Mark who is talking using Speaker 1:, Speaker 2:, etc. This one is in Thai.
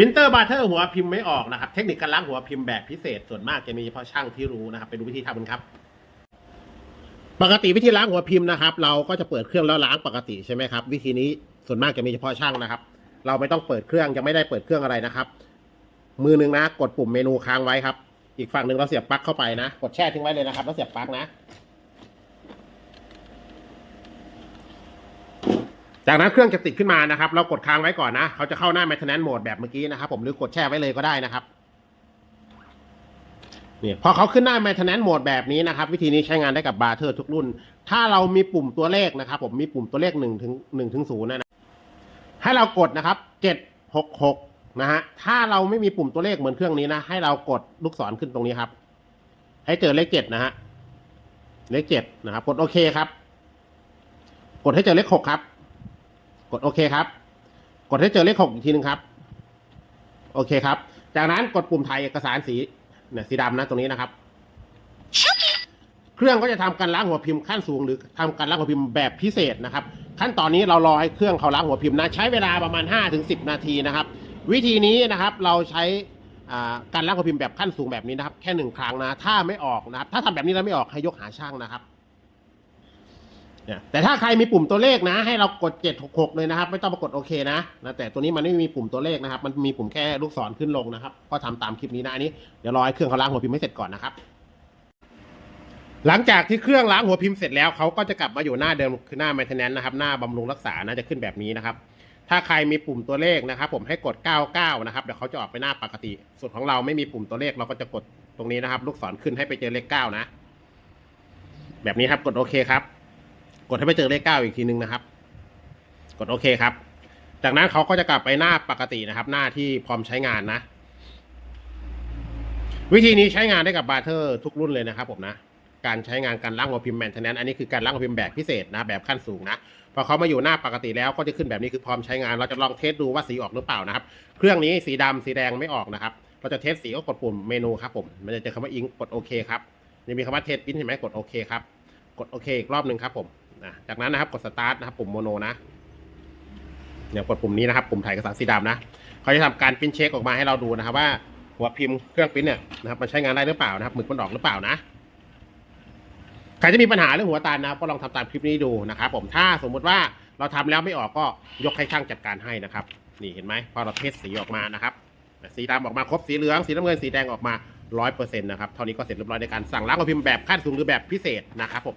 Speaker 1: พิมพ์เตอร์บาเทอร์หัวพิมพ์ไม่ออกนะครับ เทคนิคการล้างหัวพิมพ์แบบพิเศษส่วนมากจะมีเฉพาะช่างที่รู้นะครับ ไปดูวิธีทำกันครับ ปกติวิธีล้างหัวพิมพ์นะครับ เราก็จะเปิดเครื่องแล้วล้างปกติใช่ไหมครับ วิธีนี้ส่วนมากจะมีเฉพาะช่างนะครับ เราไม่ต้องเปิดเครื่องยังไม่ได้เปิดเครื่องอะไรนะครับ มือหนึ่งนะ กดปุ่มเมนูค้างไว้ครับ อีกฝั่งหนึ่งเราเสียบปลั๊กเข้าไปนะ กดแช่ทิ้งไว้เลยนะครับ แล้วเสียบปลั๊กนะ จากนั้นเครื่องจะติดขึ้นมานะครับ เรากดค้างไว้ก่อนนะ เขาจะเข้าหน้า maintenance mode แบบเมื่อกี้นะครับผมหรือกดแช่ไว้เลยก็ได้นะครับเนี่ยพอเขาขึ้นหน้า maintenance mode แบบนี้นะครับ วิธีนี้ใช้งานได้กับบาร์เทอร์ทุกรุ่น ถ้าเรามีปุ่มตัวเลขนะครับ ผมมีปุ่มตัวเลขหนึ่งถึงหนึ่งถึงศูนย์นะให้เรากดนะครับเจ็ดหกหกนะฮะถ้าเราไม่มีปุ่มตัวเลขเหมือนเครื่องนี้นะ ให้เรากดลูกศรขึ้นตรงนี้ครับ ให้เจอเลขเจ็ดนะฮะเลขเจ็ดนะครับ กดโอเคครับ กดให้เจอเลขหกครับ กดโอเคครับ กดให้เจอเลขหกอีกทีหนึ่งครับ โอเคครับ จากนั้นกดปุ่มถ่ายเอกสารสีเนี่ยสีดำนะตรงนี้นะครับ เครื่องก็จะทำการล้างหัวพิมพ์ขั้นสูงหรือทำการล้างหัวพิมพ์แบบพิเศษนะครับ ขั้นตอนนี้เรารอให้เครื่องเขาล้างหัวพิมพ์นะ ใช้เวลาประมาณ 5-10 นาทีนะครับ วิธีนี้นะครับเราใช้การล้างหัวพิมพ์แบบขั้นสูงแบบนี้นะครับ แค่หนึ่งครั้งนะ ถ้าไม่ออกนะครับ ถ้าทำแบบนี้แล้วไม่ออกให้ยกหาช่างนะครับ เนี่ยแต่ถ้าใครมีปุ่มตัวเลขนะ ให้เรากด 766 เลยนะครับ ไม่ต้องมากดโอเคนะนะแต่ตัวนี้มันไม่มีปุ่มตัวเลขนะครับ มันมีปุ่มแค่ลูกศรขึ้นลงนะครับ ก็ทำตามคลิปนี้นะอันนี้เดี๋ยวรอให้เครื่องเขาล้างหัวพิมพ์ให้เสร็จก่อนนะครับ หลังจากที่เครื่องล้างหัวพิมพ์เสร็จแล้วเขาก็จะกลับมาอยู่หน้าเดิมคือหน้า maintenance นะครับ หน้าบำรุงรักษานะจะขึ้นแบบนี้นะครับ ถ้าใครมีปุ่มตัวเลขนะครับ ผมให้กด 99 นะครับเดี๋ยวเขาจะออกไปหน้าปกติ ส่วนของเราไม่มีปุ่มตัวเลขเราก็จะกดตรงนี้นะครับ ลูกศรขึ้นให้ไปเจอเลข9นะแบบนี้ครับกดโอเคครับ กดให้ไปเจอเลข9อีกทีนึงนะครับ กดโอเคครับ จากนั้นเขาก็จะกลับไปหน้าปกตินะครับ หน้าที่พร้อมใช้งานนะ วิธีนี้ใช้งานได้กับบาร์เทอร์ทุกรุ่นเลยนะครับผมนะ การใช้งานการล้างหัวพิมพ์แมนเทนแนนอันนี้คือการล้างหัวพิมพ์แบบพิเศษนะ แบบขั้นสูงนะ พอเขามาอยู่หน้าปกติแล้วก็จะขึ้นแบบนี้คือพร้อมใช้งาน เราจะลองเทสดูว่าสีออกหรือเปล่านะครับ เครื่องนี้สีดำสีแดงไม่ออกนะครับ เราจะเทสสีก็กดปุ่มเมนูครับผม มันจะเจอคำว่าอิงกดโอเคครับจะมีคำว่าเทสปิ้นเห็นไหมกดโอเคครับ กดโอเคอีกรอบหนึ่งครับผม นะจากนั้นนะครับกดสตาร์ทนะครับปุ่มโมโนนะเนี่ยกดปุ่มนี้นะครับปุ่มถ่ายเอกสารสีดำนะเขาจะทำการปิ้นเช็คออกมาให้เราดูนะครับ ว่าหัวพิมพ์เครื่องปิ้นเนี่ยนะครับมันใช้งานได้หรือเปล่านะครับหมึกมันออกหรือเปล่านะใครจะมีปัญหาเรื่องหัวตันนะครับก็ลองทำตามคลิปนี้ดูนะครับผมถ้าสมมุติว่าเราทำแล้วไม่ออกก็ยกให้ช่างจัดการให้นะครับ นี่เห็นไหมพอเราเทสสีออกมานะครับ สีดำออกมาครบสีเหลืองสีน้ำเงินสีแดงออกมาร้อยเปอร์เซ็นต์นะครับเท่านี้ก็เสร็จเรียบร้อยในการสั่งล้างหัวพิมพ์แบบขั้นสูงหรือแบบพิเศษนะครับผม